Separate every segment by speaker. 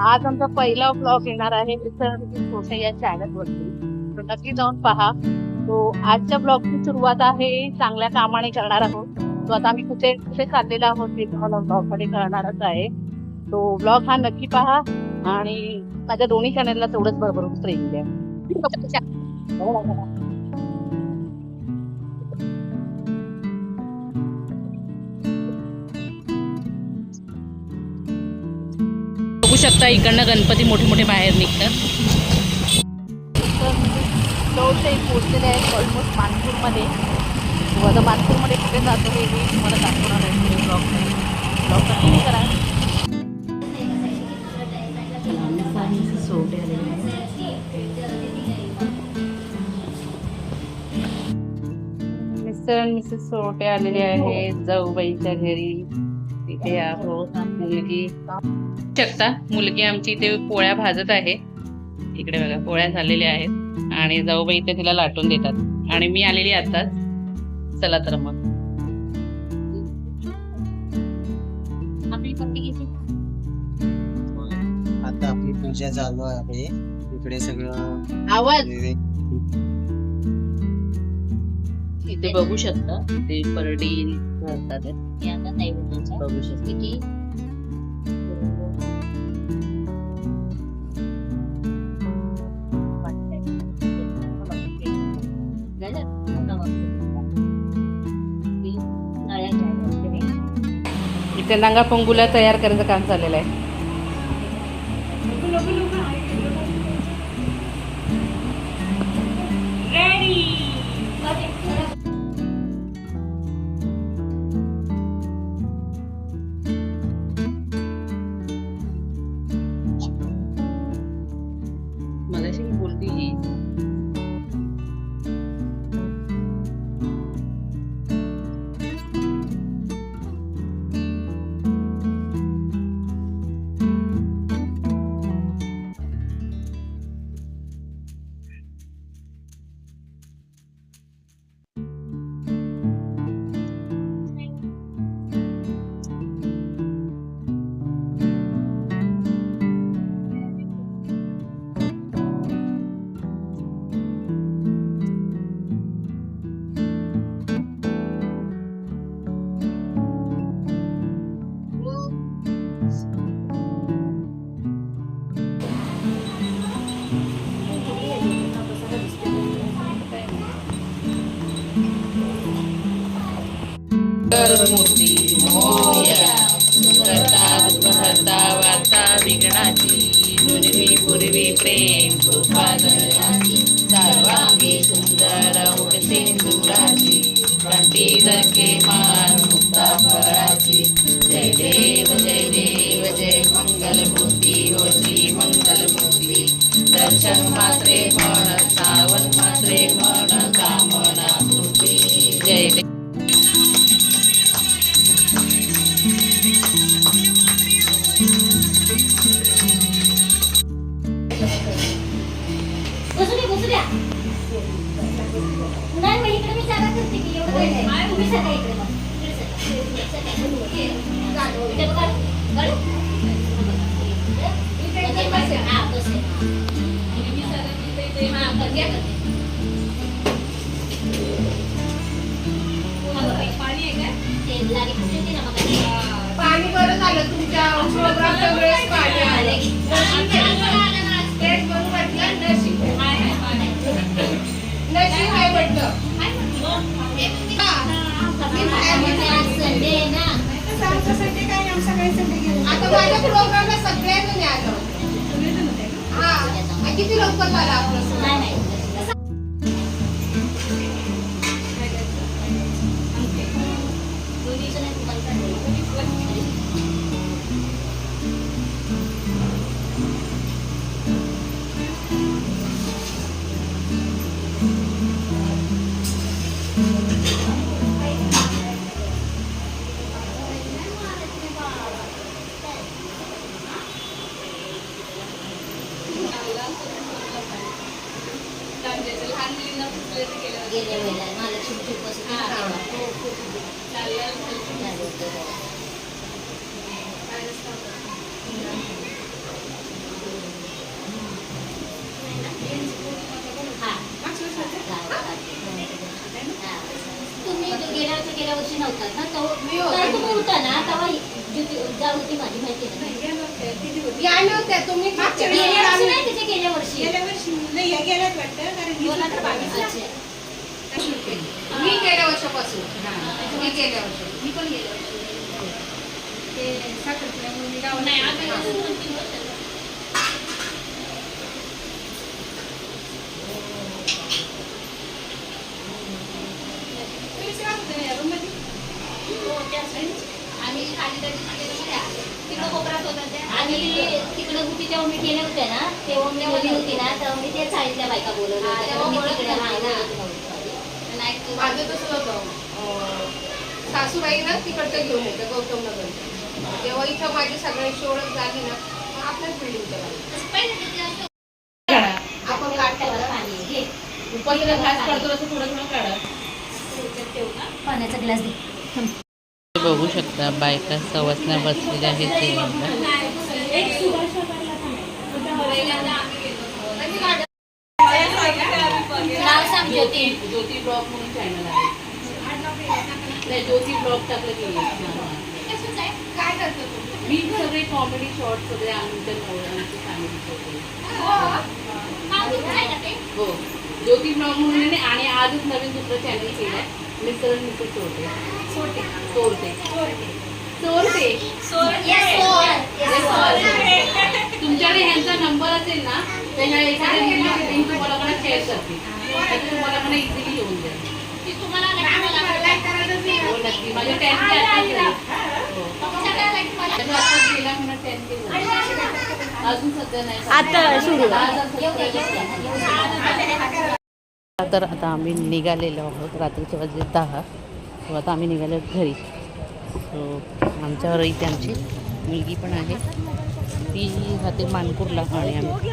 Speaker 1: आज आमचा पहिला ब्लॉग येणार आहे. मिस्टर या चॅनल वरती. नक्की जाऊन पहा. तो आजच्या ब्लॉगची सुरुवात आहे. चांगल्या कामाने करणार आहोत. तो आता आम्ही कुठे कुठे चाललेला आहोत ते तुम्हाला ब्लॉगमध्ये कळणारच आहे. तो ब्लॉग हा नक्की पहा. आणि माझ्या दोन्ही चॅनलला तेवढंच भरभरून प्रेम द्या शकता इकडनं गणपती मोठे मोठे बाहेर निघतात. जवळचे पोहोचलेले आहेत ऑलमोस्ट मानपूरमध्ये. आता मानपूरमध्ये कुठे जातो हे मी तुम्हाला दाखवणार आहे. ब्लॉग कंटिन्यू करा. मिस्टर आणि मिसेस सोटे आलेले आहेत जाऊबाईच्या घरी. तिथे आहोत मुलगी. शकता मुलगी आमची इथे पोळ्या भाजत आहे. इकडे बघा पोळ्या झालेल्या आहेत. आणि जाऊबाई इथे तिला लाटून देतात. आणि मी आलेली आताच चला तर मग.
Speaker 2: आता आपली पूजा चालू आहे. इकडे सगळं
Speaker 1: आवाज.
Speaker 2: हे-
Speaker 1: इथे बघू शकता ते परडी बघू शकता. इथे नंगा पंगुला तयार करायचं काम चाललेलं आहे. मूर्ती. सुंदरता दुःखहर्ता वार्ता विघ्नाची. नुजवी पूर्वी प्रेम कृपादयाची सर्वांगी सुंदर उठ सिंदुराची कंठी धके मान
Speaker 3: पाणी बरं झालं तुमच्या प्रोग्रामच्या वेळेस पाणी आलं. तेच म्हणून म्हटलं नशीब नशीब आहे म्हटलं. आम्ही सगळे संडे गेलो. आता माझ्या प्रोग्रामला सगळ्यांनी आलं हा. किती लवकर झालं आपलं
Speaker 4: नाही नाही. तुम्ही गेल्या
Speaker 5: वर्षी नव्हता ना? तो तुम्ही होता ना तेव्हा जाऊ होती माझी माहिती
Speaker 3: नाही तुम्ही
Speaker 5: गेल्या वर्षी गेल्या वर्षी
Speaker 3: नाही गेल्याच वाटतं कारण मी गेल्या वर्षापासून. मी गेल्या वर्षी.
Speaker 5: मी पण गेल्या
Speaker 3: ते साखरपुड्यामुळे मी गावाला
Speaker 5: नाही. आम्ही वर्ष
Speaker 3: तुम्ही राहत होते.
Speaker 5: खाली त्या तिकडं आणि तिकडे होती तेव्हा मी गेल्या होत्या ना तेव्हा मी होती ना तेव्हा मी त्या चाळीतल्या बायका बोलवल्या होत्या. तेव्हा मी तिकडे राहायला नव्हती.
Speaker 3: माझं तसं होतं अं, सासूबाई ना तिकडचं घेऊन येतं गौतम नगर तेव्हा इथं माझी सगळ्यांची ओळख झाली ना मग आपल्याच बिल्डिंगच्या आपण.
Speaker 5: पाण्याचा ग्लास दे.
Speaker 1: बघू शकता बायका सवासण्या बसलेल्या आहेत.
Speaker 5: ज्योती
Speaker 1: ज्योती ब्लॉग म्हणून चॅनल आहे. नाही ज्योती ब्लॉग टाकलं की
Speaker 5: आहे.
Speaker 3: काय करतो
Speaker 1: मी सगळे कॉमेडी शॉर्ट सगळे आमच्या नवऱ्यांची फॅमिली
Speaker 5: आहे
Speaker 1: हो. ज्योती ब्लॉग म्हणून आहे आणि आजच नवीन दुसरं चॅनल मिस्टर चोरटे.
Speaker 3: सोडते
Speaker 1: चोरटे. चोरटे.
Speaker 5: Yes, sir. Yes, sir.
Speaker 1: तुमच्याकडे ह्यांचा नंबर असेल ना तर ह्या एखाद्या लिंक तुम्हाला मला शेअर करते. तुम्हाला मला इझिली येऊन जाईल. हो नक्की. माझे टेन के आताच झाले. हो. अजून सध्या नाही.
Speaker 6: आता सुरू.
Speaker 1: तर आता आम्ही निघालेलो आहोत रात्रीच्या वाजले दहा. सो आता आम्ही निघालो घरी. सो आमच्यावर इथे आमची मुलगी पण आहे. ती राहते मानपूरला आणि आम्ही.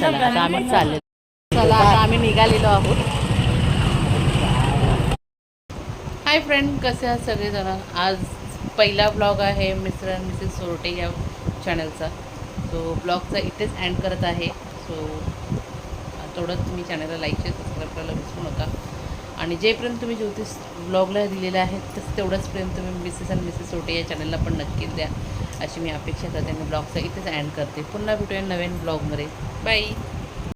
Speaker 1: चला आता आम्ही चालले. चला आता आम्ही निघालेलो आहोत. हाय फ्रेंड कसे आहात सगळेजण? आज पहिला ब्लॉग आहे मिस्टर अँड मिसेस सोरटे या चॅनलचा सो ब्लॉगचा इथेच अँड करत आहे. सो तेवढंच तुम्ही चॅनलला लाईक शेअर सबस्क्राईब करायला विसरू नका. आणि जे प्रेम तुम्ही ज्योतिष ब्लॉगला दिलेलं आहे तसं तेवढंच प्रेम तुम्ही मिसेस अँड मिसेस सोटे या चॅनलला पण नक्कीच द्या. अशी मी अपेक्षा करते आणि ब्लॉगचा इथेच अँड करते. पुन्हा भेटूया नवीन ब्लॉगमध्ये बाय